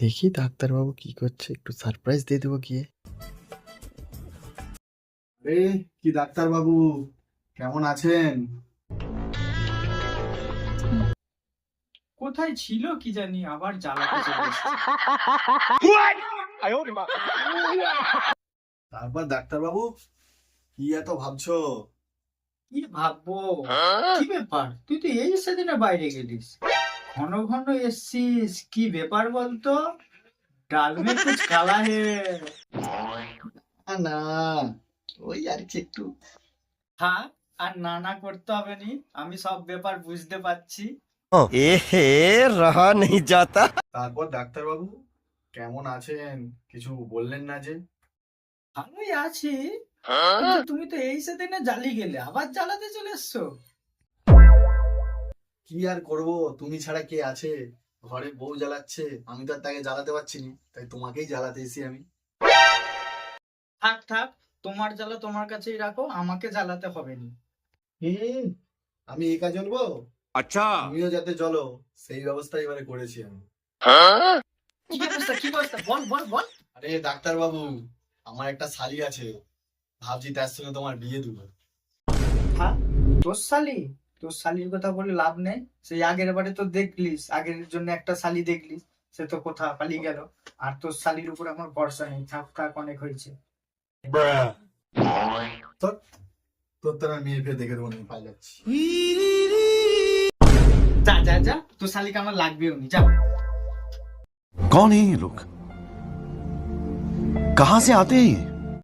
দেখি ডাক্তারবাবু কি করছে একটু সারপ্রাইজ দিয়ে দেবো গিয়ে। আরে কি ডাক্তার বাবু কেমন আছেন? কোথায় ছিল কি জানি আবার জ্বালাতে চলে এসেছে। তারপর ডাক্তার বাবু কি এত ভাবছ? কি ভাববো? কি ব্যাপার? তুই তো এই সেদিনে বাইরে গেলিস। ঘন ঘন এসছিস কি ব্যাপার বলতো? ডাল মে কুছ কালা হে। না, না ওই আর কি একটু। হ্যাঁ আর না না করতে হবে নি আমি সব ব্যাপার বুঝতে পারছি। এহে রহা নেই যাতা। তারপর ডাক্তার বাবু কেমন আছেন? কিছু বললেন না যে? ভালোই আছি তুমি তো এই সেদিনে জ্বালি গেলে আবার জ্বালাতে চলে এসছো? কি আর করব? তুমি ছাড়া কে আছে? ঘরে বউ জ্বালাচ্ছে আমি তো আর তাকে জ্বালাতে পারছি না তাই তোমাকেই জ্বালাতে এসি আমি। থাক থাক তোমার জ্বালা তোমার কাছেই রাখো আমাকে জ্বালাতে হবে নি। আমি একা জ্বলবো? আচ্ছা। তুমিও যাতে জ্বলো সেই ব্যবস্থা এবারে করেছি আমি। আরে ডাক্তার বাবু আমার একটা শালি আছে। ভাবছি তার সঙ্গে তোমার বিয়ে দেবো। হ্যাঁ? তোর শালি? তোর শালির কথা বলে লাভ নেই সেই আগের বারে তো দেখলিস আগের জন্য একটা শালি দেখলিস সে তো কোথা পালিয়ে গেল আর তোর শালির উপর আমার ভরসা নেই থাক থাক অনেক হয়েছে তোর তোর তো আমি মেয়ে ফেয়ে দেখে দেবো আমি পাই যাচ্ছি যা যা যা তোর শালিকে আমার লাগবেও নি যা कौन है ये लोग कहां से आते हैं ये